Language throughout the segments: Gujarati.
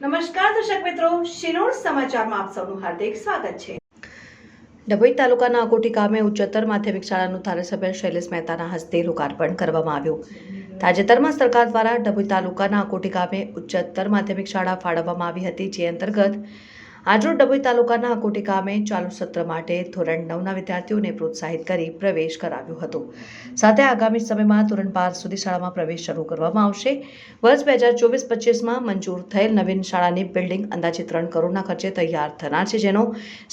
નમસ્કાર દર્શક મિત્રો શિનોર સમાચારમાં આપ સૌનું હાર્દિક સ્વાગત છે. ડભોઈ તાલુકાના અકોટી ગામે ઉચ્ચતર માધ્યમિક શાળાનું ધારાસભ્ય શૈલેષ મહેતાના હસ્તે લોકાર્પણ કરવામાં આવ્યું. તાજેતરમાં સરકાર દ્વારા ડભોઈ તાલુકાના અકોટી ગામે ઉચ્ચતર માધ્યમિક શાળા ફાળવવામાં આવી હતી, જે અંતર્ગત આજરોજ ડભોઈ તાલુકાના અકોટી ગામે ચાલુ સત્ર માટે ધોરણ નવના વિદ્યાર્થીઓને પ્રોત્સાહિત કરી પ્રવેશ કરાવ્યો હતો. સાથે આગામી સમયમાં ધોરણ બાર સુધી શાળામાં પ્રવેશ શરૂ કરવામાં આવશે. વર્ષ બે હજાર ચોવીસ પચીસમાં મંજૂર થયેલ નવીન શાળાની બિલ્ડિંગ અંદાજે ત્રણ કરોડના ખર્ચે તૈયાર થનાર છે, જેનો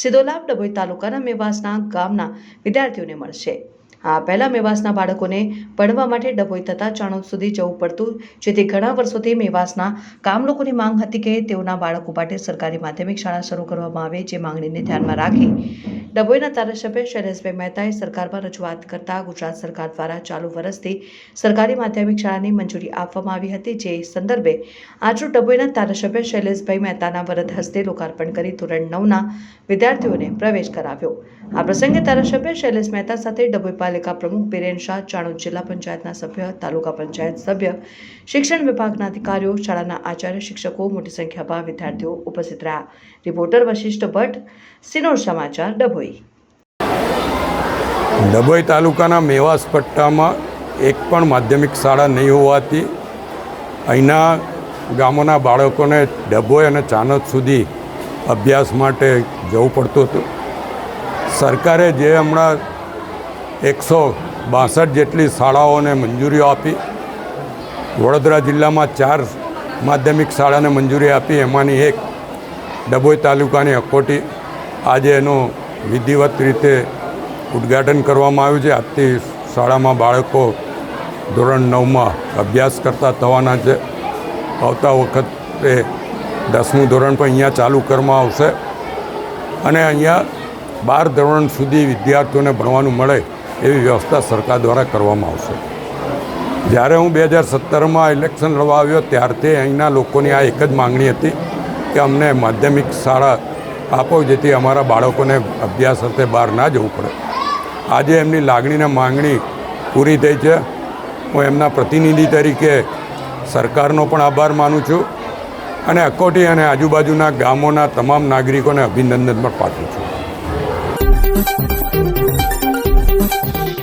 સીધો લાભ ડભોઈ તાલુકાના મેવાસના ગામના વિદ્યાર્થીઓને મળશે. આ પહેલા મેવાસના બાળકોને ભણવા માટે ડભોઈ તથા ચાણોદ સુધી જવું પડતું, જેથી ઘણા વર્ષોથી મેવાસના કામ લોકોની માંગ હતી કે તેઓના બાળકો માટે સરકારી માધ્યમિક શાળા શરૂ કરવામાં આવે જે માંગણીને ધ્યાનમાં રાખી ડભોઈના ધારાસભ્ય શૈલેષભાઈ મહેતાએ સરકારમાં રજૂઆત કરતા ગુજરાત સરકાર દ્વારા ચાલુ વર્ષથી સરકારી માધ્યમિક શાળાની મંજૂરી આપવામાં આવી હતી, જે સંદર્ભે આજુ ડભોઈના ધારાસભ્ય શૈલેષભાઈ મહેતાના વરદ હસ્તે લોકાર્પણ કરી ધોરણ નવના વિદ્યાર્થીઓને પ્રવેશ કરાવ્યો. આ પ્રસંગે ધારાસભ્ય શૈલેષ મહેતા સાથે ડભોઈ પાલિકા પ્રમુખ બિરેન શાહ, ચાણોદ જિલ્લા પંચાયતના સભ્ય, તાલુકા પંચાયત સભ્ય, શિક્ષણ વિભાગના અધિકારીઓ, શાળાના આચાર્ય, શિક્ષકો, મોટી સંખ્યામાં વિદ્યાર્થીઓ ઉપસ્થિત રહ્યા. રિપોર્ટર વશિષ્ઠ ભટ્ટ, સિનોર સમાચાર, ડભોઈ. ડભોઈ તાલુકાના મેવાસ પટ્ટામાં એક પણ માધ્યમિક શાળા નહીં હોવાથી અહીંના ગામોના બાળકોને ડભોઈ અને ચાનોદ સુધી અભ્યાસ માટે જવું પડતું હતું. સરકારે જે હમણાં એકસો બાસઠ જેટલી શાળાઓને મંજૂરીઓ આપી. વડોદરા જિલ્લામાં ચાર માધ્યમિક શાળાને મંજૂરી આપી. એમાંની એક ડભોઈ તાલુકાની અકોટી. આજે એનું વિધિવત રીતે ઉદ્ઘાટન કરવામાં આવ્યું છે. આજથી શાળામાં બાળકો ધોરણ નવમાં અભ્યાસ કરતા થવાના છે. આવતા વખતે દસમું ધોરણ પણ અહીંયા ચાલુ કરવામાં આવશે. અને અહીંયા બાર ધોરણ સુધી વિદ્યાર્થીઓને ભણવાનું મળે એવી વ્યવસ્થા સરકાર દ્વારા કરવામાં આવશે. જ્યારે હું બે હજાર સત્તરમાં ઇલેક્શન લડવા આવ્યો, ત્યારથી અહીંના લોકોની આ એક જ માંગણી હતી કે અમને માધ્યમિક શાળા આપો, જેથી અમારા બાળકોને અભ્યાસ અર્થે બહાર ના જવું પડે. આજે એમની લાગણીને માંગણી પૂરી થઈ છે. હું એમના પ્રતિનિધિ તરીકે સરકારનો પણ આભાર માનું છું અને અકોટી અને આજુબાજુના ગામોના તમામ નાગરિકોને અભિનંદન પણ પાઠવું છું. Thank you.